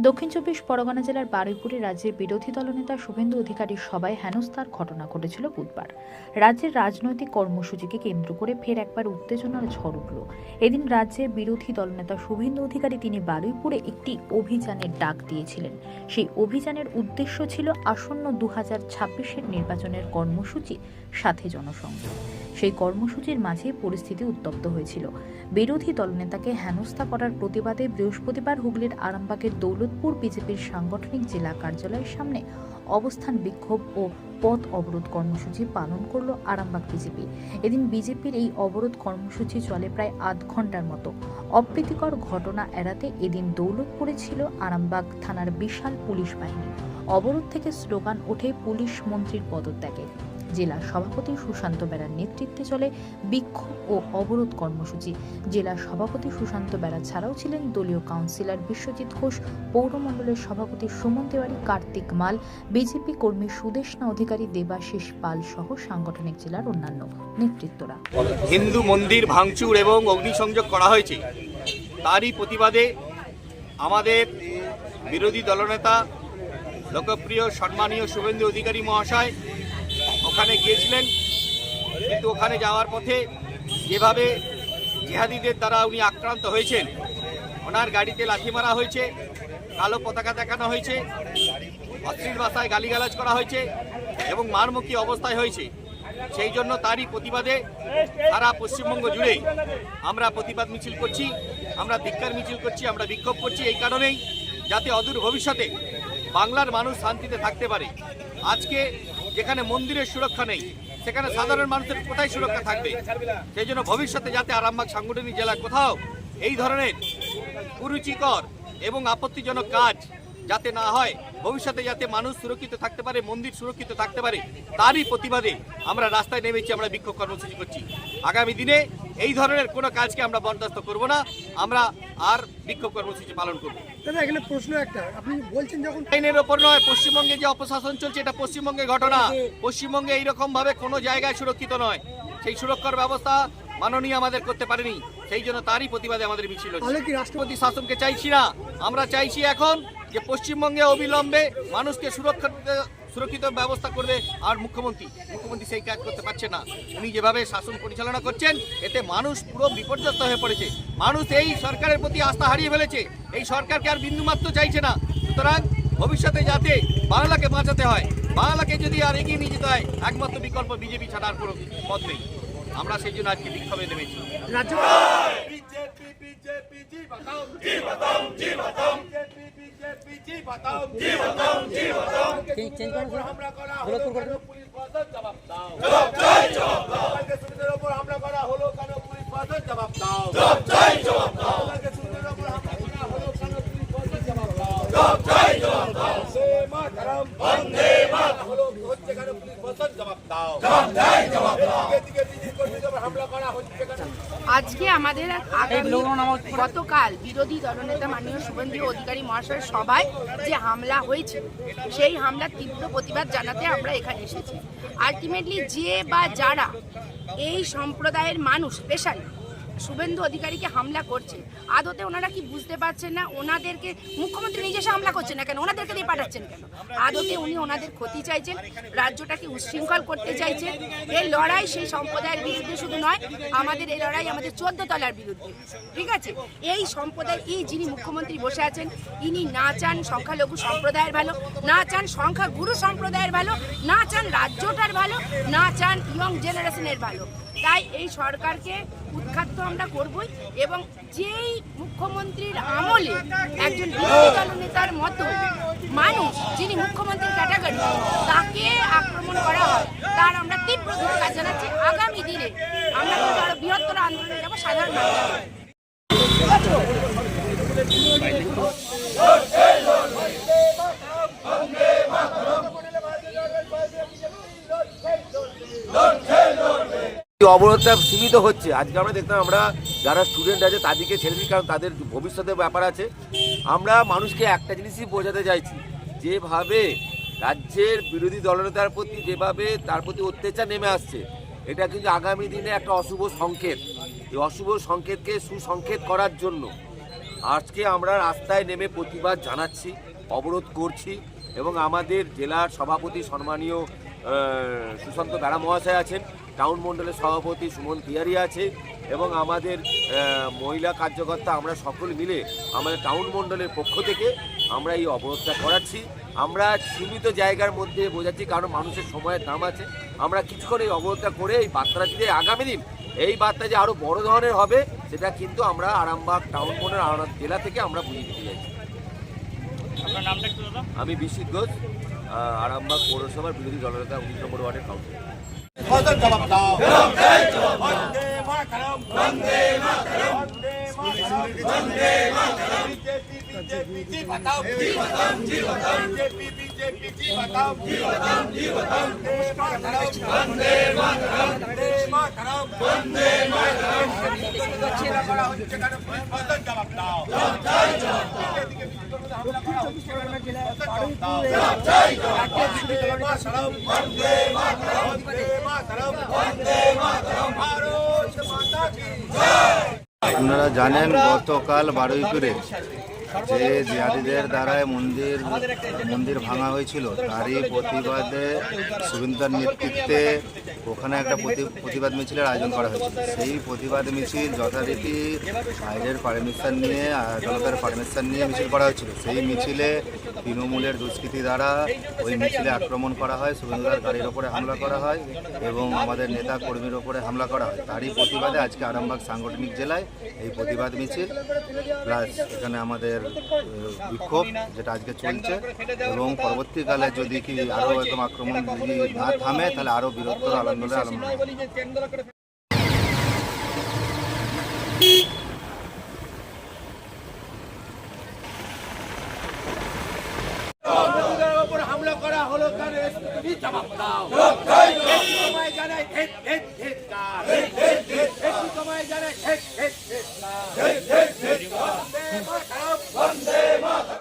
দক্ষিণ চব্বিশ পরগনা জেলার বারুইপুরে রাজ্যের বিরোধী দলনেতা শুভেন্দু অধিকারীর সবাই হেনস্থার ঘটনা ঘটেছিল বুধবার। রাজ্যের রাজনৈতিক কর্মসূচিকে কেন্দ্র করে ফের একবার উত্তেজনার ঝড় উঠল। এদিন রাজ্যের বিরোধী দলনেতা শুভেন্দু অধিকারী তিনি বারুইপুরে একটি অভিযানের ডাক দিয়েছিলেন। সেই অভিযানের উদ্দেশ্য ছিল আসন্ন দু হাজার ছাব্বিশের নির্বাচনের কর্মসূচি সাথে জনসংযোগ। সেই কর্মসূচির মাঝে পরিস্থিতি উত্তপ্ত হয়েছিল। বিরোধী দলনেতাকে হেনস্থা করার প্রতিবাদে বৃহস্পতিবার হুগলির আরামবাগের দৌলতপুর বিজেপির সাংগঠনিক জেলা কার্যালয়ের সামনে অবস্থান বিক্ষোভ ও পথ অবরোধ কর্মসূচি পালন করল আরামবাগ বিজেপি। এদিন বিজেপির এই অবরোধ কর্মসূচি চলে প্রায় আধ ঘণ্টার মতো। অপ্রীতিকর ঘটনা এড়াতে এদিন দৌলতপুরে ছিল আরামবাগ থানার বিশাল পুলিশ বাহিনী। অবরোধ থেকে স্লোগান ওঠে পুলিশ মন্ত্রীর পদত্যাগে। জেলা সভাপতি সুশান্ত বেড়ার নেতৃত্বে চলে বিক্ষোভ ও অবরোধ কর্মসূচি। জেলা সভাপতি সুশান্ত বেড়া ছাড়াও ছিলেন দলীয় কাউন্সিলর বিশ্বজিৎ ঘোষ, পৌরমণ্ডলের সভাপতি সুমন তেওয়ারি, কার্তিক মাল, বিজেপি কর্মী সুদেশনা অধিকারী দেবাশিস পাল সহ সাংগঠনিক জেলার অন্যান্য নেতৃত্বরা। হিন্দু মন্দির ভাঙচুর এবং অগ্নিসংযোগ করা হয়েছে। তারই প্রতিবাদে আমাদের বিরোধী দলনেতা, লোকপ্রিয়, সম্মানীয় শুভেন্দু অধিকারী মহাশয় ওখানে গিয়েছিলেন, কিন্তু ওখানে যাওয়ার পথে যেভাবে জেহাদিদের দ্বারা উনি আক্রান্ত হয়েছেন, ওনার গাড়িতে লাথি মারা হয়েছে, কালো পতাকা দেখানো হয়েছে, অশ্লীল ভাষায় গালিগালাজ করা হয়েছে এবং মারমুখী অবস্থায় হয়েছে। সেই জন্য তারই প্রতিবাদে সারা পশ্চিমবঙ্গ জুড়ে আমরা প্রতিবাদ মিছিল করছি, আমরা ধিক্কার মিছিল করছি, আমরা বিক্ষোভ করছি। এই কারণেই যাতে অদূর ভবিষ্যতে বাংলার মানুষ শান্তিতে থাকতে পারে। আজকে যেখানে মন্দিরের সুরক্ষা নেই, সেখানে সাধারণ মানুষের কোথায় সুরক্ষা থাকবে? সেই জন্য ভবিষ্যতে যাতে আরামবাগ সাংগঠনিক জেলা কোথাও এই ধরনের কুরুচিকর এবং আপত্তিজনক কাজ যাতে না হয়, ভবিষ্যতে যাতে মানুষ সুরক্ষিত থাকতে পারে, মন্দির সুরক্ষিত থাকতে পারে, তারই প্রতিবাদে আমরা রাস্তায় নেমেছি, আমরা বিক্ষোভ কর্মসূচি করছি। আগামী দিনে এই ধরনের কোনো কাজকে আমরা বরদাস্ত করব না। আমরা আর বিক্ষোভ কর্মসূচি পালন করব। দাদা এখানে প্রশ্ন একটা। আপনি বলছেন যখন আইনের ওপর নয় পশ্চিমবঙ্গে যে অপশাসন চলছে এটা পশ্চিমবঙ্গের ঘটনা। পশ্চিমবঙ্গে এইরকম ভাবে কোনো জায়গায় সুরক্ষিত নয়। সেই সুরক্ষার ব্যবস্থা মাননীয় আমাদের করতে পারেনি। সেই জন্য তারই প্রতিবাদে আমাদের মিছিল হচ্ছে। কি রাষ্ট্রপতি রাষ্ট্রপতি শাসনকে চাইছি না। আমরা চাইছি এখন যে পশ্চিমবঙ্গে অবিলম্বে মানুষকে সুরক্ষা সুরক্ষিত ব্যবস্থা করবে আর মুখ্যমন্ত্রী। মুখ্যমন্ত্রী সেই কাজ করতে পারছে না। উনি যেভাবে শাসন পরিচালনা করছেন এতে মানুষ পুরো বিপর্যস্ত হয়ে পড়েছে। মানুষ এই সরকারের প্রতি আস্থা হারিয়ে ফেলেছে। এই সরকারকে আর বিন্দুমাত্র চাইছে না। সুতরাং ভবিষ্যতে যাতে বাংলাকে বাঁচাতে হয় বাংলাকে যদি আর এগিয়ে নিয়ে যেতে হয় একমাত্র বিকল্প বিজেপি ছাড়ার কোনো পথ নেই। আমরা সেই জন্য আজকে বিক্ষোভে নেমেছি। বিজেপি বিজেপি জি বাতাম জি বাতাম জি বাতাম। बताओ बीजेपी बीजेपी जी बताओ जी बताओ जी बताओ চেঞ্জ করো হামলা করা হলো কেন পুলিশ প্রশাসন জবাব দাও জবাব চাই জবাব দাও আমাকে সুবিধার উপর হামলা করা হলো কেন পুলিশ প্রশাসন জবাব দাও জবাব চাই জবাব দাও আমাকে সুবিধার উপর হামলা করা হলো কেন পুলিশ প্রশাসন জবাব দাও জবাব চাই জবাব দাও সে মাতরম বন্দে মাতরম হলো হচ্ছে কেন পুলিশ প্রশাসন জবাব দাও জবাব চাই জবাব দাও দিকে দিকে আজকে আমাদের গতকাল বিরোধী দলনেতা মাননীয় শুভেন্দু অধিকারী মহাশয় সভায় যে হামলা হয়েছে, সেই হামলার তীব্র প্রতিবাদ জানাতে আমরা এখানে এসেছি। আলটিমেটলি যে বা যারা এই সম্প্রদায়ের মানুষ স্পেশালি শুভেন্দু অধিকারীকে হামলা করছে। আদতে ওনারা কি বুঝতে পারছেন না? ওনাদেরকে মুখ্যমন্ত্রী নিজে এসে হামলা করছেন না কেন? ওনাদেরকে দিয়ে পাঠাচ্ছেন কেন? আদতে উনি ওনাদের ক্ষতি চাইছেন, রাজ্যটাকে উচ্ছৃঙ্খল করতে চাইছেন। এই লড়াই সেই সম্প্রদায়ের বিরুদ্ধে শুধু নয়, আমাদের এই লড়াই আমাদের চোদ্দ তলার বিরুদ্ধে। ঠিক আছে? এই সম্প্রদায়, এই যিনি মুখ্যমন্ত্রী বসে আছেন, ইনি না চান সংখ্যালঘু সম্প্রদায়ের ভালো, না চান সংখ্যাগুরু সম্প্রদায়ের ভালো, না চান রাজ্যটার ভালো, না চান ইয়ং জেনারেশনের ভালো। তাই এই সরকারকে উৎখাত তো আমরা করবই এবং যেই মুখ্যমন্ত্রীর আমলে একজন বিরোধী নেতার মতো মানুষ যিনি মুখ্যমন্ত্রীর ক্যাটাগরি, তাকে আক্রমণ করা হয়, তার আমরা তীব্র ধিক্কার জানাচ্ছি। আগামী দিনে আমরা কিন্তু আরও বৃহত্তর আন্দোলনে যাব, সাধারণ মানুষ এই অবরোধটা সীমিত হচ্ছে। আজকে আমরা দেখতাম আমরা যারা স্টুডেন্ট আছে তাদেরকে ছেড়ে দিই, কারণ তাদের ভবিষ্যতের ব্যাপার আছে। আমরা মানুষকে একটা জিনিসই বোঝাতে চাইছি, যেভাবে রাজ্যের বিরোধী দলনেতার প্রতি, যেভাবে তার প্রতি অত্যাচার নেমে আসছে, এটা কিন্তু আগামী দিনে একটা অশুভ সংকেত। এই অশুভ সংকেতকে সুসংকেত করার জন্য আজকে আমরা রাস্তায় নেমে প্রতিবাদ জানাচ্ছি, অবরোধ করছি এবং আমাদের জেলার সভাপতি, সম্মানীয় সুশান্ত বেড়া মহাশয় আছেন। টাউন মণ্ডলের সভাপতি সুমন তিয়ারি আছে এবং আমাদের মহিলা কার্যকর্তা আমরা সকল মিলে আমাদের টাউন মণ্ডলের পক্ষ থেকে আমরা এই অবরোধটা করাচ্ছি। আমরা সীমিত জায়গার মধ্যে বোঝাচ্ছি কারণ মানুষের সময়ের দাম আছে। আমরা কিছুক্ষণ এই অবরোধটা করে এই বার্তাটা যদি আগামী দিন এই বার্তা যে আরও বড় ধরনের হবে সেটা কিন্তু আমরা আরামবাগ টাউন মন্ডল আরামবাগ জেলা থেকে আমরা বুঝিয়ে দিতে চাইছি। আমি বিশ্বজিৎ ঘোষ আরামবাগ পৌরসভার বিরোধী দলনেতা উনিশ নম্বর ওয়ার্ডের কাউন্সিলর জবাব দাও। বন্দে মাতরম বন্দে আপনারা জানেন গতকাল বারুইপুরে যে জিহাদিদের দ্বারায় মন্দির মন্দির ভাঙা হয়েছিল, তারই প্রতিবাদে শুভেন্দার নেতৃত্বে ওখানে একটা প্রতি- প্রতিবাদ মিছিলের আয়োজন করা হয়েছিল। সেই প্রতিবাদ মিছিল যথারীতি বাইরের পারমিশন নিয়ে, আদালতের পারমিশন নিয়ে মিছিল করা হয়েছিল। সেই মিছিলে তৃণমূলের দুষ্কৃতী দ্বারা ওই মিছিলে আক্রমণ করা হয় শুভেন্দার গাড়ির ওপরে হামলা করা হয় এবং আমাদের নেতা কর্মীর ওপরে হামলা করা হয়। তারই প্রতিবাদে আজকে আরামবাগ সাংগঠনিক জেলায় এই প্রতিবাদ মিছিল, প্লাস এখানে আমাদের বিক্ষোভ যেটা আজকে চলছে এবং পরবর্তীকালে যদি কি আরও এরকম আক্রমণ যদি না থামে, তাহলে আরও বৃহত্তর আন্দোলনে আরম্ভ হামলা করা হলো কেন তুমি জবাব দাও। সময় জানাই হেট হেট হেট কার। একটু সময় জানাই হেট হেট হেট কার।